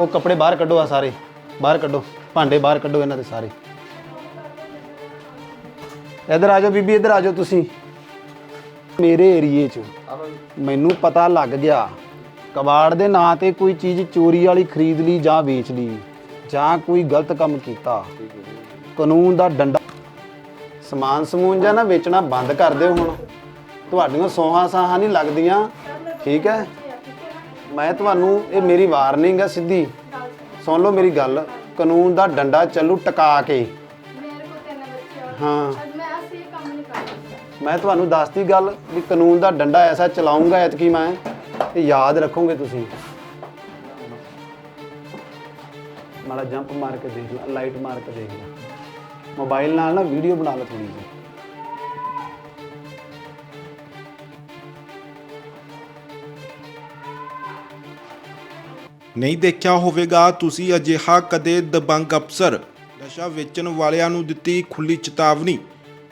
ਉਹ ਕੱਪੜੇ ਬਾਹਰ ਕੱਢੋ ਆ ਸਾਰੇ। ਬਾਹਰ ਕੱਢੋ। ਭਾਂਡੇ ਬਾਹਰ ਕੱਢੋ ਇਹਨਾਂ ਦੇ ਸਾਰੇ। ਇੱਧਰ ਆ ਜਾਓ ਬੀਬੀ, ਇੱਧਰ ਆ ਜਾਓ ਤੁਸੀਂ। ਮੇਰੇ ਏਰੀਏ 'ਚ ਮੈਨੂੰ ਪਤਾ ਲੱਗ ਗਿਆ, ਕਬਾੜ ਦੇ ਨਾਂ ਤੇ ਕੋਈ ਚੀਜ਼ ਚੋਰੀ ਵਾਲੀ ਖਰੀਦ ਲਈ ਜਾਂ ਵੇਚ ਲਈ, ਜਾਂ ਕੋਈ ਗਲਤ ਕੰਮ ਕੀਤਾ। ਕਾਨੂੰਨ ਦਾ ਡੰਡਾ ਸਮਾਨ ਸਮੂਨ ਜਾਂ ਨਾ ਵੇਚਣਾ ਬੰਦ ਕਰ ਦਿਓ ਹੁਣ। ਤੁਹਾਡੀਆਂ ਸੋਹਾਂ ਸਾਹਾਂ ਨਹੀਂ ਲੱਗਦੀਆਂ। ਠੀਕ ਹੈ? ਮੈਂ ਤੁਹਾਨੂੰ ਇਹ ਮੇਰੀ ਵਾਰਨਿੰਗ ਹੈ ਸਿੱਧੀ। ਸੁਣ ਲਓ ਮੇਰੀ ਗੱਲ ਕਾਨੂੰਨ ਦਾ ਡੰਡਾ ਚੱਲੂ ਟਕਾ ਕੇ। ਮੇਰੇ ਕੋਲ ਤਿੰਨ ਬੱਚੇ ਆ। ਹਾਂ। ਮੈਂ ਅਸੀਂ ਇਹ ਕੰਮ ਨਹੀਂ ਕਰ ਸਕਦਾ ਮੈਂ ਤੁਹਾਨੂੰ ਦੱਸਤੀ ਗੱਲ ਵੀ ਕਾਨੂੰਨ ਦਾ ਡੰਡਾ ਐਸਾ ਚਲਾਉਂਗਾ ਐਤਕੀ ਮੈਂ ਇਹ ਯਾਦ ਰੱਖੋਗੇ ਤੁਸੀਂ। ਮਾੜਾ ਜੰਪ ਮਾਰ ਕੇ ਦੇਖ ਲੈ ਲਾਈਟ ਮਾਰ ਕੇ ਦੇਖ ਲੈ। ਮੋਬਾਈਲ ਨਾਲ ਨਾ ਵੀਡੀਓ ਬਣਾ ਲੈ ਥੋੜੀ ਜਿਹੀ। ਨਹੀਂ ਦੇਖਿਆ ਹੋਵੇਗਾ, ਤੁਸੀਂ ਅਜਿਹਾ ਕਦੇ ਦਬੰਗ ਅਫਸਰ ਨਸ਼ਾ ਵੇਚਣ ਵਾਲਿਆਂ ਨੂੰ ਦਿੱਤੀ ਖੁੱਲੀ ਚੇਤਾਵਨੀ।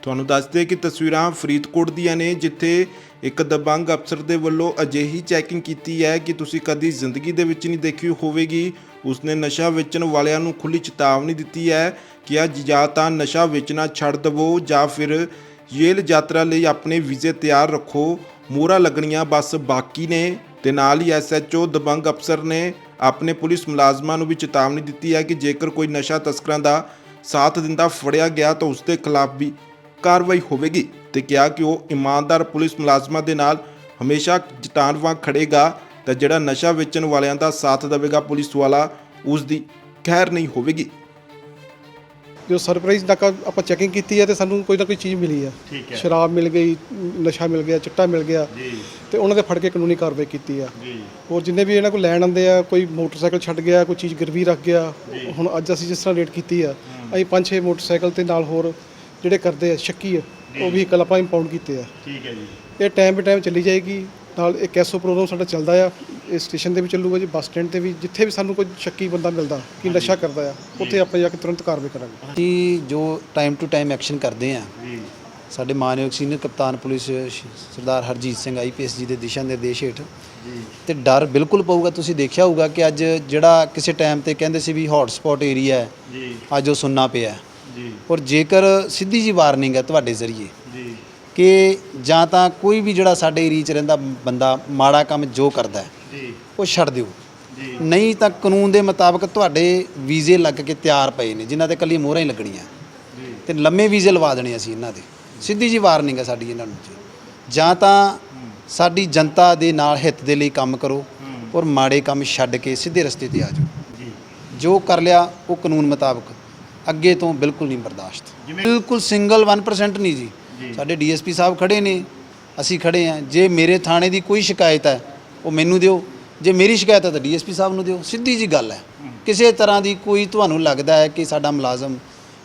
ਤੁਹਾਨੂੰ ਦੱਸਦੇ ਕਿ ਤਸਵੀਰਾਂ ਫਰੀਦਕੋਟ ਦੀਆਂ ਨੇ, ਜਿੱਥੇ ਇੱਕ ਦਬੰਗ ਅਫਸਰ ਦੇ ਵੱਲੋਂ ਅਜਿਹੀ ਚੈਕਿੰਗ ਕੀਤੀ ਹੈ ਕਿ ਤੁਸੀਂ ਕਦੀ ਜ਼ਿੰਦਗੀ ਦੇ ਵਿੱਚ ਨਹੀਂ ਦੇਖੀ ਹੋਵੇਗੀ। ਉਸਨੇ ਨਸ਼ਾ ਵੇਚਣ ਵਾਲਿਆਂ ਨੂੰ ਖੁੱਲੀ ਚੇਤਾਵਨੀ ਦਿੱਤੀ ਹੈ ਕਿ ਅੱਜ ਜਾਂ ਤਾਂ ਨਸ਼ਾ ਵੇਚਣਾ ਛੱਡ ਦਵੋ ਜਾਂ ਫਿਰ ਜੇਲ੍ਹ ਯਾਤਰਾ ਲਈ ਆਪਣੇ ਵੀਜ਼ੇ ਤਿਆਰ ਰੱਖੋ। ਮੋਹਰਾਂ ਲੱਗਣੀਆਂ ਬਸ ਬਾਕੀ ਨੇ। ਤੇ ਨਾਲ ਹੀ ਐਸਐਚਓ ਦਬੰਗ ਅਫਸਰ ਨੇ ਆਪਣੇ ਪੁਲਿਸ ਮੁਲਾਜ਼ਮਾਂ ਨੂੰ ਵੀ ਚੇਤਾਵਨੀ ਦਿੱਤੀ ਹੈ ਕਿ ਜੇਕਰ ਕੋਈ ਨਸ਼ਾ ਤਸਕਰਾਂ ਦਾ ਸਾਥ ਦਿੰਦਾ ਫੜਿਆ ਗਿਆ ਤਾਂ ਉਸ ਦੇ ਖਿਲਾਫ ਵੀ ਕਾਰਵਾਈ ਹੋਵੇਗੀ ਤੇ ਕਿਹਾ ਕਿ ਉਹ ਇਮਾਨਦਾਰ ਪੁਲਿਸ ਮੁਲਾਜ਼ਮਾਂ ਦੇ ਨਾਲ ਹਮੇਸ਼ਾ ਜਟਾਨ ਵਾਂਗ ਖੜੇਗਾ ਤਾਂ ਜਿਹੜਾ ਨਸ਼ਾ ਵੇਚਣ ਵਾਲਿਆਂ ਦਾ ਸਾਥ ਦੇਵੇਗਾ ਪੁਲਿਸ ਵਾਲਾ, ਉਸ ਦੀ ਖੈਰ ਨਹੀਂ ਹੋਵੇਗੀ। ਜੋ ਸਰਪ੍ਰਾਈਜ਼ ਨਾਕਾ ਆਪਾਂ ਚੈਕਿੰਗ ਕੀਤੀ ਹੈ ਤੇ ਸਾਨੂੰ ਕੋਈ ਨਾ ਕੋਈ ਚੀਜ਼ ਮਿਲੀ ਹੈ। ਠੀਕ ਸ਼ਰਾਬ ਮਿਲ ਗਈ ਨਸ਼ਾ ਮਿਲ ਗਿਆ ਚਿੱਟਾ ਮਿਲ ਗਿਆ ਜੀ। ਤੇ ਉਹਨਾਂ ਦੇ ਫੜ ਕੇ ਕਾਨੂੰਨੀ ਕਾਰਵਾਈ ਕੀਤੀ ਆ ਜੀ। ਹੋਰ ਜਿੰਨੇ ਵੀ ਇਹਨਾਂ ਕੋਲ ਲੈਣ ਆਉਂਦੇ ਆ ਕੋਈ ਮੋਟਰਸਾਈਕਲ ਛੱਡ ਗਿਆ ਕੋਈ ਚੀਜ਼ ਗਿਰਵੀ ਰੱਖ ਗਿਆ ਹੁਣ ਅੱਜ ਅਸੀਂ ਜਿਸ ਤਰ੍ਹਾਂ ਰੇਟ ਕੀਤੀ ਆ ਅਸੀਂ ਪੰਜ ਛੇ ਮੋਟਰਸਾਈਕਲ ਤੇ ਨਾਲ ਹੋਰ ਜਿਹੜੇ ਕਰਦੇ ਆ ਸ਼ੱਕੀ ਆ ਉਹ ਵੀ ਆਪਾਂ ਇੰਪਾਊਂਡ ਕੀਤੇ ਆ। ਠੀਕ ਹੈ ਜੀ। ਇਹ ਟਾਈਮ ਬੇ ਟਾਈਮ ਚੱਲੀ ਜਾਏਗੀ। ਨਾਲ ਇੱਕ ਐਸਓ ਪ੍ਰੋਗਰਾਮ ਸਾਡਾ ਚੱਲਦਾ ਆ ਇਹ ਸਟੇਸ਼ਨ ਤੇ ਵੀ ਚੱਲੂਗਾ ਜੀ ਬੱਸ ਸਟੈਂਡ ਤੇ ਵੀ ਜਿੱਥੇ ਵੀ ਸਾਨੂੰ ਕੋਈ ਸ਼ੱਕੀ ਬੰਦਾ ਮਿਲਦਾ ਕਿ ਨਸ਼ਾ ਕਰਦਾ ਆ ਉੱਥੇ ਆਪਾਂ ਜਾ ਕੇ ਤੁਰੰਤ ਕਾਰਵਾਈ ਕਰਾਂਗੇ। ਕਿ ਜੋ ਟਾਈਮ ਟੂ ਟਾਈਮ ਐਕਸ਼ਨ ਕਰਦੇ ਆ ਜੀ। ਸਾਡੇ ਮਾਨਯੋਗ ਸੀਨੀਅਰ ਕਪਤਾਨ ਪੁਲਿਸ ਸਰਦਾਰ ਹਰਜੀਤ ਸਿੰਘ ਆਈਪੀਐਸ ਜੀ ਦੇ ਦਿਸ਼ਾ ਨਿਰਦੇਸ਼ ਹੇਠ। ਤੇ ਡਰ ਬਿਲਕੁਲ ਪਊਗਾ ਤੁਸੀਂ ਦੇਖਿਆ ਹੋਊਗਾ ਕਿ ਅੱਜ ਜਿਹੜਾ ਕਿਸੇ ਟਾਈਮ ਤੇ ਕਹਿੰਦੇ ਸੀ ਵੀ ਹੌਟ ਸਪੌਟ ਏਰੀਆ ਹੈ ਜੀ। ਅੱਜ ਉਹ ਸੁੰਨਾ ਪਿਆ। ਜੀ। ਔਰ ਜੇਕਰ ਸਿੱਧੀ ਜੀ ਵਾਰਨਿੰਗ ਹੈ ਤੁਹਾਡੇ ਜ਼ਰੀਏ ਜੀ ਕਿ ਜਾਂ ਤਾਂ ਕੋਈ ਵੀ ਜਿਹੜਾ ਸਾਡੇ ਏਰੀਆ 'ਚ ਰਹਿੰਦਾ ਬੰਦਾ ਮਾੜਾ ਕੰਮ ਜੋ ਕਰਦਾ ਜੀ। ਉਹ ਛੱਡ ਦਿਓ। ਜੀ। ਨਹੀਂ ਤਾਂ ਕਾਨੂੰਨ ਦੇ ਮੁਤਾਬਕ ਤੁਹਾਡੇ ਵੀਜ਼ੇ ਲੱਗ ਕੇ ਤਿਆਰ ਪਏ ਨੇ ਜਿਨ੍ਹਾਂ ਤੇ ਕੱਲੀ ਮੋਹਰਾਂ ਹੀ ਲੱਗਣੀਆਂ। ਜੀ। ਤੇ ਲੰਮੇ ਵੀਜ਼ੇ ਲਵਾ ਦੇਣੇ ਅਸੀਂ ਇਹਨਾਂ ਦੇ। ਸਿੱਧੀ ਜੀ ਵਾਰਨਿੰਗ ਹੈ ਸਾਡੀ ਇਹਨਾਂ ਨੂੰ ਜੀ। ਜਾਂ ਤਾਂ ਸਾਡੀ ਜਨਤਾ ਦੇ ਨਾਲ ਹਿੱਤ ਦੇ ਲਈ ਕੰਮ ਕਰੋ ਔਰ ਮਾੜੇ ਕੰਮ ਛੱਡ ਕੇ ਸਿੱਧੇ ਰਸਤੇ ਤੇ ਆ ਜਾਓ। ਜੀ। ਜੋ ਕਰ ਲਿਆ ਉਹ ਕਾਨੂੰਨ ਮੁਤਾਬਕ ਅੱਗੇ ਤੋਂ ਬਿਲਕੁਲ ਨਹੀਂ ਬਰਦਾਸ਼ਤ। ਬਿਲਕੁਲ ਸਿੰਗਲ 1% ਨਹੀਂ ਜੀ। ਸਾਡੇ ਡੀਐਸਪੀ ਸਾਹਿਬ ਖੜੇ ਨੇ ਅਸੀਂ ਖੜੇ ਆ ਜੇ ਮੇਰੇ ਥਾਣੇ ਦੀ ਕੋਈ ਸ਼ਿਕਾਇਤ ਹੈ ਉਹ ਮੈਨੂੰ ਦਿਓ। ਜੇ ਮੇਰੀ ਸ਼ਿਕਾਇਤ ਹੈ ਤਾਂ ਡੀਐਸਪੀ ਸਾਹਿਬ ਨੂੰ ਦਿਓ। ਸਿੱਧੀ ਜੀ ਗੱਲ ਹੈ। ਕਿਸੇ ਤਰ੍ਹਾਂ ਦੀ ਕੋਈ ਤੁਹਾਨੂੰ ਲੱਗਦਾ ਹੈ ਕਿ ਸਾਡਾ ਮੁਲਾਜ਼ਮ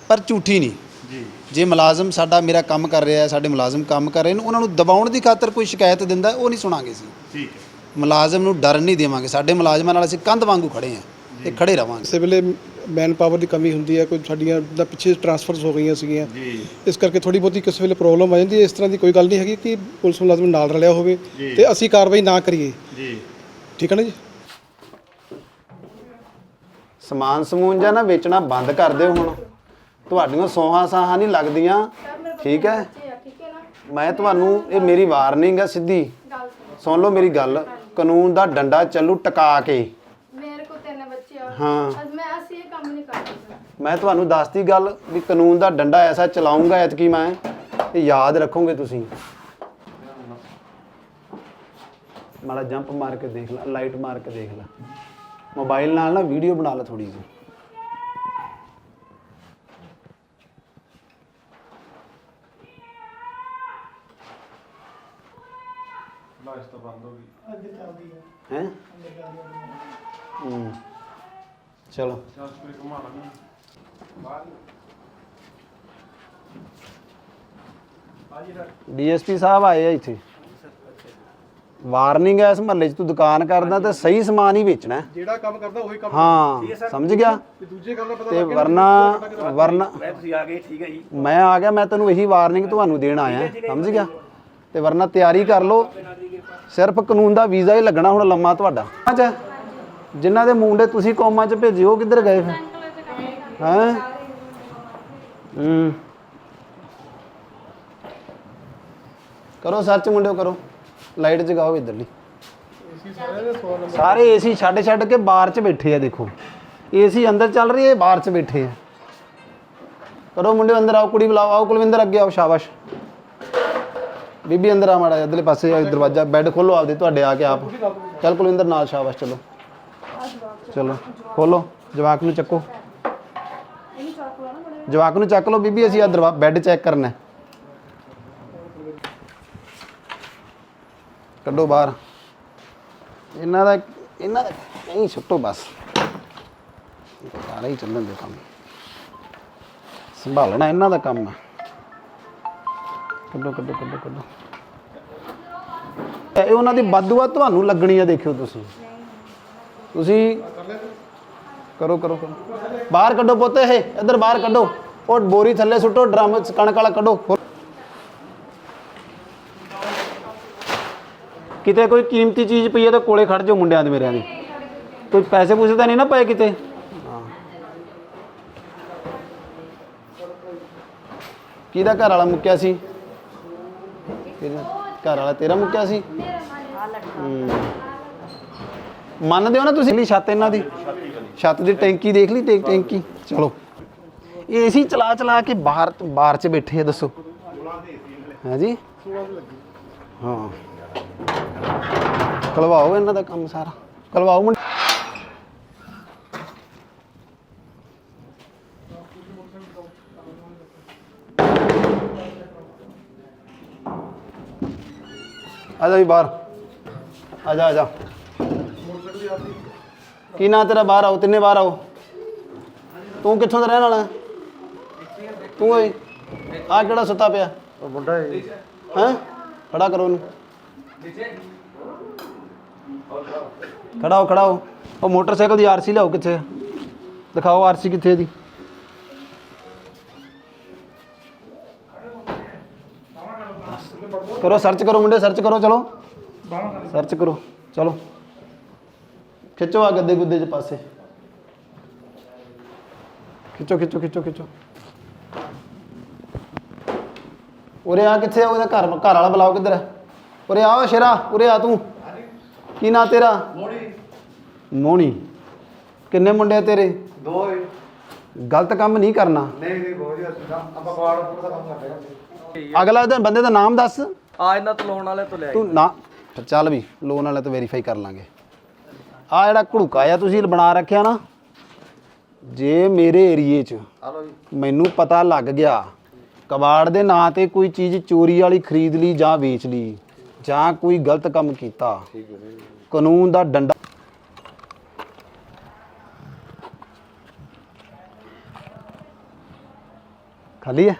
ਪਰ ਝੂਠੀ ਨਹੀਂ। ਜੀ। ਜੇ ਮੁਲਾਜ਼ਮ ਸਾਡਾ ਮੇਰਾ ਕੰਮ ਕਰ ਰਿਹਾ ਹੈ ਸਾਡੇ ਮੁਲਾਜ਼ਮ ਕੰਮ ਕਰ ਰਹੇ ਨੇ ਉਹਨਾਂ ਨੂੰ ਦਬਾਉਣ ਦੀ ਖਾਤਰ ਕੋਈ ਸ਼ਿਕਾਇਤ ਦਿੰਦਾ ਉਹ ਨਹੀਂ ਸੁਣਾਂਗੇ ਅਸੀਂ। ਠੀਕ ਹੈ। ਮੁਲਾਜ਼ਮ ਨੂੰ ਡਰਨ ਨਹੀਂ ਦੇਵਾਂਗੇ। ਸਾਡੇ ਮੁਲਾਜ਼ਮਾਂ ਨਾਲ ਅਸੀਂ ਕੰਧ ਵਾਂਗੂ ਖੜੇ ਹਾਂ ਤੇ ਖੜੇ ਰਵਾਂਗੇ ਵੇਲੇ ਮੈਨ ਪਾਵਰ ਦੀ ਕਮੀ ਹੁੰਦੀ ਹੈ ਕੋਈ ਸਾਡੀਆਂ ਦਾ ਪਿੱਛੇ ਟ੍ਰਾਂਸਫਰਸ ਹੋ ਗਈਆਂ ਸੀਗੀਆਂ। ਜੀ। ਇਸ ਕਰਕੇ ਥੋੜੀ ਬਹੁਤੀ ਕਿਸੇ ਵੇਲੇ ਪ੍ਰੋਬਲਮ ਆ ਜਾਂਦੀ ਹੈ। ਇਸ ਤਰ੍ਹਾਂ ਦੀ ਕੋਈ ਗੱਲ ਨਹੀਂ ਹੈਗੀ ਕਿ ਪੁਲਿਸ ਮੁਲਾਜ਼ਮ ਨਾਲ ਰਲਿਆ ਹੋਵੇ। ਤੇ ਅਸੀਂ ਕਾਰਵਾਈ ਨਾ ਕਰੀਏ। ਜੀ। ਠੀਕ ਹੈ ਨਾ ਜੀ? ਸਮਾਨ ਸਮੂਨ ਜਾਂ ਨਾ ਵੇਚਣਾ ਬੰਦ ਕਰ ਦਿਓ ਹੁਣ। ਤੁਹਾਡੀਆਂ ਸੋਹਾਂ ਸਾਹਾਂ ਨਹੀਂ ਲੱਗਦੀਆਂ। ਠੀਕ ਹੈ? ਬੱਚੇ ਆ ਠੀਕ ਹੈ ਨਾ ਮੈਂ ਤੁਹਾਨੂੰ ਇਹ ਮੇਰੀ ਵਾਰਨਿੰਗ ਹੈ ਸਿੱਧੀ। ਸੁਣੋ ਲਓ ਮੇਰੀ ਗੱਲ। ਕਾਨੂੰਨ ਦਾ ਡੰਡਾ ਚੱਲੂ ਟਕਾ ਕੇ। ਮੇਰੇ ਕੋਲ ਤਿੰਨ ਬੱਚੇ ਆ। ਹਾਂ। ਕੰਮ ਨਹੀਂ ਕਰ ਸਕਦਾ ਮੈਂ ਤੁਹਾਨੂੰ ਦੱਸਤੀ ਗੱਲ ਵੀ ਕਾਨੂੰਨ ਦਾ ਡੰਡਾ ਐਸਾ ਚਲਾਉਂਗਾ ਐਤਕੀ ਮੈਂ ਇਹ ਯਾਦ ਰੱਖੋਗੇ ਤੁਸੀਂ। ਮਾੜਾ ਜੰਪ ਮਾਰ ਕੇ ਦੇਖ ਲੈ ਲਾਈਟ ਮਾਰ ਕੇ ਦੇਖ ਲੈ। ਮੋਬਾਈਲ ਨਾਲ ਨਾ ਵੀਡੀਓ ਬਣਾ ਲੈ ਥੋੜੀ ਜਿਹੀ। ਹੈ ਹੂੰ। ਚਲੋ। ਡੀਐਸਪੀ ਸਾਹਿਬ ਆਏ ਆ ਇੱਥੇ। ਵਾਰਨਿੰਗ ਹੈ ਇਸ ਮਹੱਲੇ 'ਚ ਤੂੰ ਦੁਕਾਨ ਕਰਦਾ ਤੇ ਸਹੀ ਸਮਾਨ ਹੀ ਵੇਚਣਾ ਹੈ। ਜਿਹੜਾ ਕੰਮ ਕਰਦਾ ਉਹੀ ਕੰਮ ਹਾਂ ਸਮਝ ਗਿਆ? ਤੇ ਦੂਜੇ ਕੰਮ ਦਾ ਪਤਾ ਤੇ ਵਰਨਾ ਵਰਨਾ ਮੈਂ ਤੁਸੀਂ ਆ ਗਏ ਠੀਕ ਹੈ ਜੀ। ਮੈਂ ਆ ਗਿਆ ਮੈਂ ਤੈਨੂੰ ਇਹੀ ਵਾਰਨਿੰਗ ਤੁਹਾਨੂੰ ਦੇਣ ਆਇਆ। ਸਮਝ ਗਿਆ? ਤੇ ਵਰਨਾ ਤਿਆਰੀ ਕਰ ਲਓ। ਸਿਰਫ ਕਾਨੂੰਨ ਦਾ ਵੀਜ਼ਾ ਹੀ ਲੱਗਣਾ ਹੁਣ ਲੰਮਾ ਤੁਹਾਡਾ। ਅੱਛਾ ਜਿਨ੍ਹਾਂ ਦੇ ਮੁੰਡੇ ਤੁਸੀਂ ਕੌਮਾਂ 'ਚ ਭੇਜੇ, ਉਹ ਕਿੱਧਰ ਗਏ ਫਿਰ? ਹੈਂ? ਹੂੰ। ਕਰੋ ਸਰਚ ਮੁੰਡਿਓ, ਕਰੋ। ਲਾਈਟ ਜਗਾਓ ਇਧਰਲੀ। ਸਾਰੇ ਏਸੀ ਛੱਡ ਛੱਡ ਕੇ ਬਾਹਰ 'ਚ ਬੈਠੇ ਆ, ਦੇਖੋ। ਏਸੀ ਅੰਦਰ ਚੱਲ ਰਹੀ ਹੈ, ਬਾਹਰ 'ਚ ਬੈਠੇ ਆ। ਕਰੋ ਮੁੰਡੇ ਅੰਦਰ ਆਓ, ਕੁੜੀ ਬੁਲਾਓ। ਆਓ ਕੁਲਵਿੰਦਰ, ਅੱਗੇ ਆਓ, ਸ਼ਾਬਾਸ਼। ਬੀਬੀ ਅੰਦਰ ਆ ਮਾੜਾ ਇਧਰਲੇ ਪਾਸੇ ਆ, ਦਰਵਾਜ਼ਾ, ਬੈੱਡ ਖੋਲੋ ਆਪਦੇ, ਤੁਹਾਡੇ ਆ ਕੇ ਆਪ। ਚੱਲ ਕੁਲਵਿੰਦਰ, ਨਾਲ ਸ਼ਾਬਾਸ਼, ਚਲੋ। ਚਲੋ, ਖੋਲੋ, ਜਵਾਕ ਨੂੰ ਚੱਕੋ। ਜਵਾਕ ਨੂੰ ਚੱਕ ਲਓ ਬੀਬੀ, ਅਸੀਂ ਆ ਦਰਵਾ ਬੈੱਡ ਚੈੱਕ ਕਰਨਾ ਕੱਢੋ ਬਾਹਰ। ਇਹਨਾਂ ਦਾ ਇਹਨਾਂ ਦਾ ਨਹੀਂ ਸੁੱਟੋ ਬਸ। ਸਾਰਾ ਹੀ ਚੱਲਣ ਦੇ ਕੰਮ। ਸੰਭਾਲਣਾ ਇਹਨਾਂ ਦਾ ਕੰਮ ਹੈ। ਕੱਢੋ ਕੱਢੋ ਕੱਢੋ ਕੱਢੋ। ਇਹ ਉਹਨਾਂ ਦੀ ਬਦਦੁਆ ਤੁਹਾਨੂੰ ਲੱਗਣੀ ਆ ਦੇਖਿਓ ਤੁਸੀਂ। ਤੁਸੀਂ ਕਰੋ ਕਰੋ ਕਰੋ। ਬਾਹਰ ਕੱਢੋ ਪੁੱਤ ਇਹ ਇੱਧਰ ਬਾਹਰ ਕੱਢੋ। ਉਹ ਬੋਰੀ ਥੱਲੇ ਸੁੱਟੋ ਡਰਮ ਚ ਕਣਕ ਵਾਲਾ ਕੱਢੋ। ਕਿਤੇ ਕੋਈ ਕੀਮਤੀ ਚੀਜ਼ ਪਈ ਹੈ ਤਾਂ ਕੋਲੇ ਖੜ ਜਾਓ ਮੁੰਡਿਆਂ ਦੇ ਮੇਰਿਆਂ ਦੇ। ਕੋਈ ਪੈਸੇ ਪੂਸੇ ਤਾਂ ਨਹੀਂ ਨਾ ਪਏ ਕਿਤੇ। ਕਿਹਦਾ ਘਰ ਵਾਲਾ ਮੁੱਕਿਆ ਸੀ? ਤੇਰਾ ਘਰ ਵਾਲਾ ਤੇਰਾ ਮੁੱਕਿਆ ਸੀ? ਹੂੰ। ਮੰਨਦੇ ਹੋ ਨਾ ਤੁਸੀਂ? ਲਈ ਛੱਤ ਇਹਨਾਂ ਦੀ। ਛੱਤ ਦੀ ਟੈਂਕੀ ਦੇਖ ਲਈ ਟੈਂ- ਟੈਂਕੀ। ਚਲੋ। ਏਸੀ ਚਲਾ ਚਲਾ ਕੇ ਬਾਹਰ ਬਾਹਰ ਚ ਬੈਠੇ ਆ ਦੱਸੋ। ਹੈ ਜੀ ਹਾਂ। ਕਲਵਾਓ ਇਹਨਾਂ ਦਾ ਕੰਮ ਸਾਰਾ। ਕਲਵਾਓ ਮੁੰਡੇ। ਆ ਜਾ ਵੀ ਬਾਹਰ। ਆ ਜਾ ਆ ਜਾ। ਕੀ ਨਾਂ ਤੇਰਾ? ਬਾਹਰ ਆਓ ਤਿੰਨੇ ਬਾਹਰ ਆਓ। ਤੂੰ ਕਿੱਥੋਂ ਦਾ ਰਹਿਣ ਵਾਲਾ? ਹੈ? ਤੂੰ ਓਏ ਆ ਕਿਹੜਾ ਸੁੱਤਾ ਪਿਆ? ਉਹ ਮੁੰਡਾ ਹੈ। ਹੈ? ਖੜਾ ਕਰੋ ਉਹਨੂੰ। ਖੜਾ ਹੋ ਖੜਾ ਹੋ। ਉਹ ਮੋਟਰਸਾਈਕਲ ਦੀ ਆਰਸੀ ਲਿਆਓ ਕਿੱਥੇ? ਦਿਖਾਓ ਆਰਸੀ ਕਿੱਥੇ ਦੀ ਕਰੋ ਸਰਚ ਕਰੋ ਮੁੰਡੇ ਸਰਚ ਕਰੋ ਚਲੋ। ਸਰਚ ਕਰੋ ਚਲੋ। ਖਿੱਚੋ ਆ ਗੱਦੇ ਗੁੱਦੇ ਚ ਪਾਸੇ। ਖਿੱਚੋ ਖਿੱਚੋ ਖਿੱਚੋ ਖਿੱਚੋ। ਉਰੇ ਆ ਕਿੱਥੇ ਆ? ਉਹਦਾ ਘਰ ਘਰ ਵਾਲਾ ਬੁਲਾਓ ਕਿੱਧਰ ਹੈ ਉਰੇ ਆ ਓ ਸ਼ੇਰਾ ਉਰੇ ਆ ਤੂੰ। ਕੀ ਨਾਂ ਤੇਰਾ? ਮੋਣੀ ਮੋਣੀ ਕਿੰਨੇ ਮੁੰਡੇ ਆ ਤੇਰੇ? ਦੋ ਹੀ। ਗਲਤ ਕੰਮ ਨਹੀਂ ਕਰਨਾ। ਨਹੀਂ ਨਹੀਂ ਬਹੁਤ ਜ਼ਿਆਦਾ ਆਪਾਂ ਕਵਾੜ ਪੂਰਾ ਕੰਮ ਕਰਦੇ ਹਾਂ। ਅਗਲਾ ਦਿਨ ਬੰਦੇ ਦਾ ਨਾਮ ਦੱਸ। ਆ ਇਹਨਾਂ ਤੋਂ ਲੋਨ ਵਾਲੇ ਤੋਂ ਲਿਆ ਤੂੰ ਨਾ ਚੱਲ ਵੀ ਲੋਨ ਵਾਲੇ ਤੋਂ ਵੈਰੀਫਾਈ ਕਰ ਲਾਂਗੇ। ਆ ਜਿਹੜਾ ਘੜੂਕਾ ਆ ਤੁਸੀਂ ਬਣਾ ਰੱਖਿਆ ਨਾ ਜੇ ਮੇਰੇ ਏਰੀਏ 'ਚ ਮੈਨੂੰ ਪਤਾ ਲੱਗ ਗਿਆ ਕਬਾੜ ਦੇ ਨਾਂ ਤੇ ਕੋਈ ਚੀਜ਼ ਚੋਰੀ ਵਾਲੀ ਖਰੀਦ ਲਈ ਜਾਂ ਵੇਚ ਲਈ ਜਾਂ ਕੋਈ ਗਲਤ ਕੰਮ ਕੀਤਾ ਕਾਨੂੰਨ ਦਾ ਡੰਡਾ ਖਾਲੀ ਹੈ।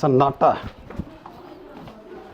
सन्नाटा